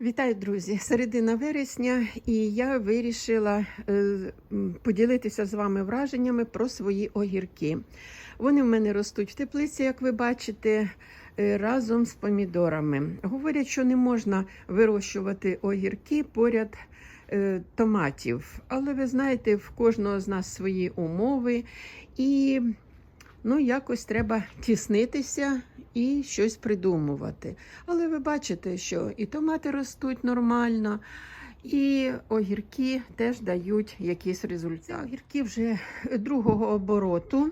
Вітаю, друзі! Середина вересня, і я вирішила е, поділитися з вами враженнями про свої огірки. Вони в мене ростуть в теплиці, як ви бачите, е, разом з помідорами. Говорять, що не можна вирощувати огірки поряд е, томатів. Але ви знаєте, в кожного з нас свої умови, і ну, якось треба тіснитися і щось придумувати. Але ви бачите, що і томати ростуть нормально, і огірки теж дають якийсь результат. Огірки вже другого обороту,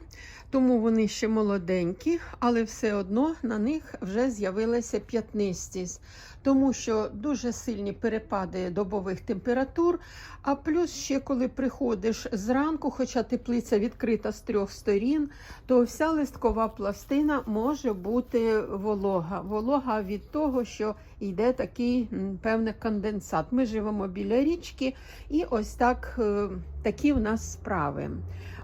тому вони ще молоденькі, але все одно на них вже з'явилася п'ятнистість, тому що дуже сильні перепади добових температур. А плюс ще коли приходиш зранку, хоча теплиця відкрита з трьох сторін, то вся листкова пластина може бути волога. Волога від того, що йде такий певний конденсат. Ми живемо біля річки, і ось так е, такі в нас справи.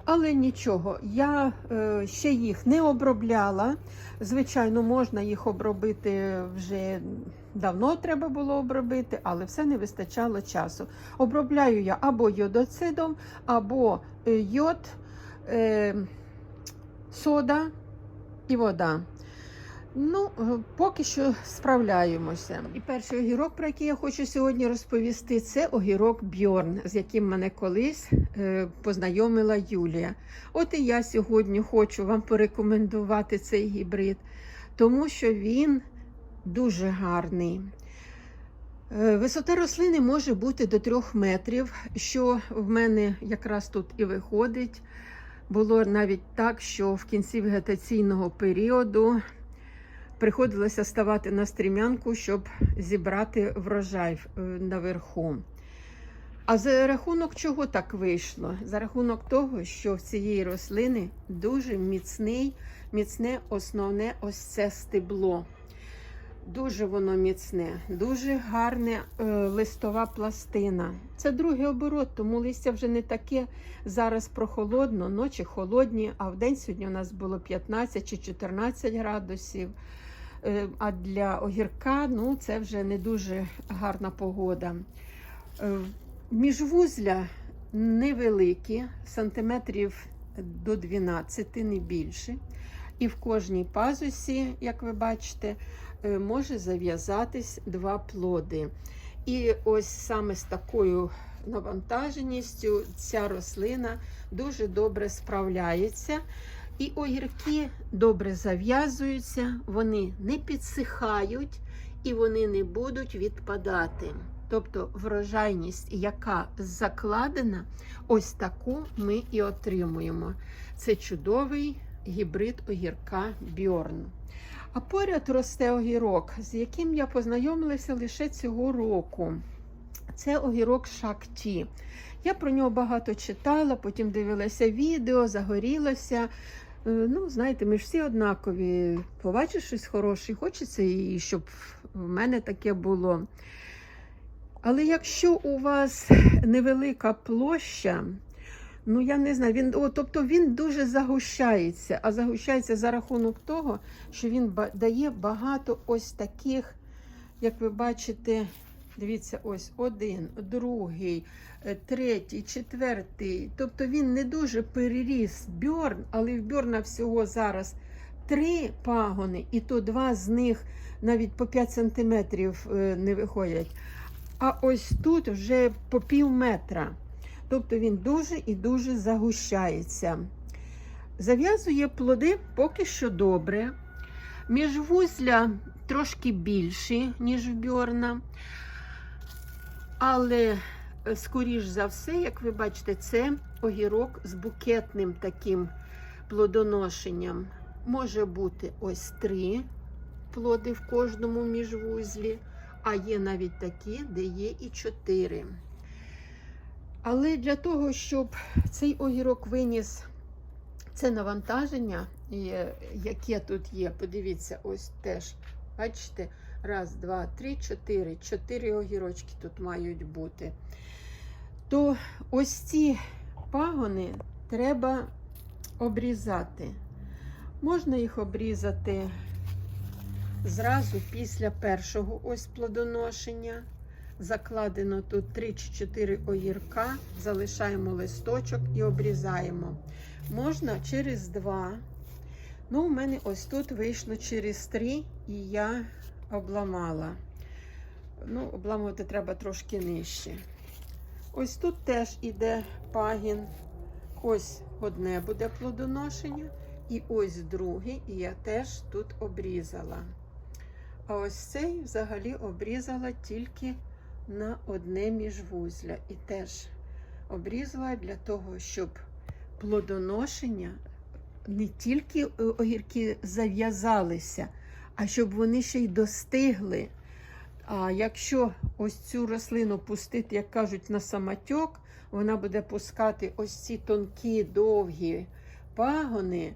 Але нічого, я е, ще їх не обробляла. Звичайно, можна їх обробити вже давно треба було обробити, але все не вистачало часу. Обробляю я або йодоцидом, або е, йод, сода і вода. Ну, е, поки що справляємося. І перший огірок, про який я хочу сьогодні розповісти, це огірок Бьорн, з яким мене колись е, познайомила Юлія. От і я сьогодні хочу вам порекомендувати цей гібрид, тому що він дуже гарний. Е, Висота рослини може бути до 3 метрів, що в мене якраз тут і виходить. Було навіть так, що в кінці вегетаційного періоду приходилося ставати на стрімянку, щоб зібрати врожай е, наверху. А за рахунок чого так вийшло? За рахунок того, що в цієї рослини дуже міцний, міцне основне ось це стебло. Дуже воно міцне, дуже гарна е, листова пластина. Це другий оборот, тому листя вже не таке зараз прохолодно, ночі холодні, а в день сьогодні у нас було 15 чи 14 градусів. Е, а для огірка ну, це вже не дуже гарна погода. Е, міжвузля невеликі, сантиметрів до 12, не більше. І в кожній пазусі, як ви бачите, е, може зав'язатись два плоди. І ось саме з такою навантаженістю ця рослина дуже добре справляється. І огірки добре зав'язуються, вони не підсихають і вони не будуть відпадати. Тобто врожайність, яка закладена, ось таку ми і отримуємо. Це чудовий гібрид огірка Бьорн. А поряд росте огірок, з яким я познайомилася лише цього року. Це огірок Шакті. Я про нього багато читала, потім дивилася відео, загорілася. Е, Ну, знаєте, ми ж всі однакові. Побачиш щось хороше, хочеться і щоб в мене таке було. Але якщо у вас невелика площа, ну я не знаю, він, о, тобто він дуже загущається, а загущається за рахунок того, що він дає багато ось таких, як ви бачите, дивіться, ось один, другий, е, третій, четвертий. Тобто він не дуже переріс бьорн, але в бьорна всього зараз три пагони, і то два з них навіть по 5 сантиметрів е, не виходять. А ось тут вже по пів метра. Тобто він дуже і дуже загущається. Зав'язує плоди поки що добре. Міжвузля трошки більші, ніж в бьорна. Але, е, скоріш за все, як ви бачите, це огірок з букетним таким плодоношенням. Може бути ось три плоди в кожному міжвузлі, а є навіть такі, де є і чотири. Але для того, щоб цей огірок виніс це навантаження, яке тут є, подивіться, ось теж, бачите, раз, два, три, чотири. Чотири огірочки тут мають бути. То ось ці пагони треба обрізати. Можна їх обрізати Зразу після першого ось плодоношення закладено тут 3 чи 4 огірка, залишаємо листочок і обрізаємо. Можна через два. Ну, у мене ось тут вийшло через три, і я обламала. Ну, обламувати треба трошки нижче. Ось тут теж іде пагін. Ось одне буде плодоношення, і ось друге, і я теж тут обрізала. А ось цей взагалі обрізала тільки на одне міжвузля. І теж обрізала для того, щоб плодоношення не тільки е, огірки зав'язалися, а щоб вони ще й достигли. А якщо ось цю рослину пустити, як кажуть, на самотьок, вона буде пускати ось ці тонкі, довгі пагони.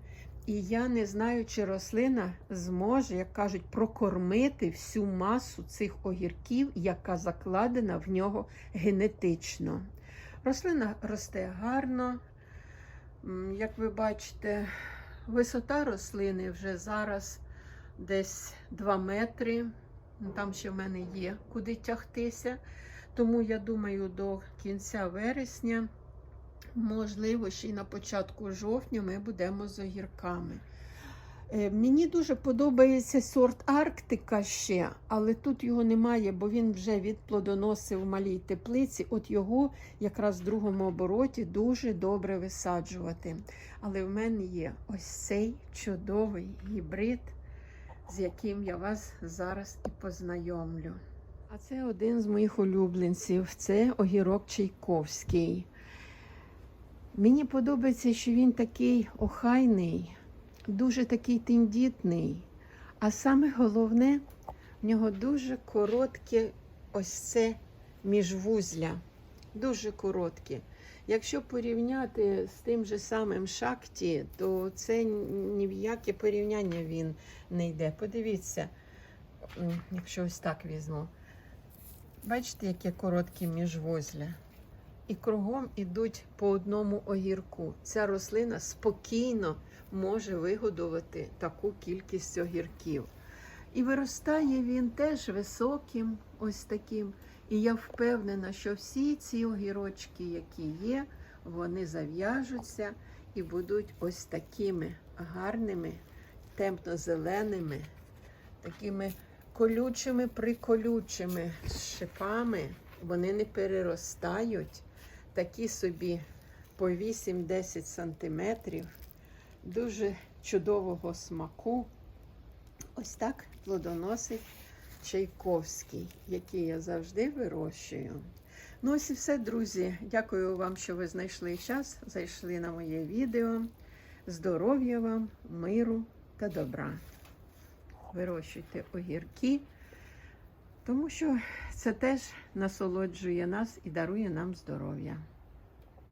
І я не знаю, чи рослина зможе, як кажуть, прокормити всю масу цих огірків, яка закладена в нього генетично. Рослина росте гарно. Як ви бачите, висота рослини вже зараз десь 2 метри. Ну, Там ще в мене є куди тягтися. Тому я думаю, до кінця вересня, можливо, ще й на початку жовтня ми будемо з огірками. Е, Мені дуже подобається сорт Арктика ще, але тут його немає, бо він вже відплодоносив в малій теплиці. От його якраз в другому обороті дуже добре висаджувати. Але в мене є ось цей чудовий гібрид, з яким я вас зараз і познайомлю. А це один з моїх улюбленців. Це огірок Чайковський. Мені подобається, що він такий охайний, дуже такий тендітний. А саме головне, в нього дуже коротке ось це міжвузля. Дуже коротке. Якщо порівняти з тим же самим шакті, то це ні в яке порівняння він не йде. Подивіться, якщо ось так візьму. Бачите, яке коротке міжвузля? І кругом ідуть по одному огірку. Ця рослина спокійно може вигодувати таку кількість огірків. І виростає він теж високим, ось таким. І я впевнена, що всі ці огірочки, які є, вони зав'яжуться і будуть ось такими гарними, темно-зеленими, такими колючими, приколючими шипами. Вони не переростають. Такі собі по 8-10 сантиметрів, дуже чудового смаку. Ось так плодоносить Чайковський, який я завжди вирощую. Ну, ось і все, друзі. Дякую вам, що ви знайшли час, зайшли на моє відео. Здоров'я вам, миру та добра. Вирощуйте огірки, тому що це теж насолоджує нас і дарує нам здоров'я.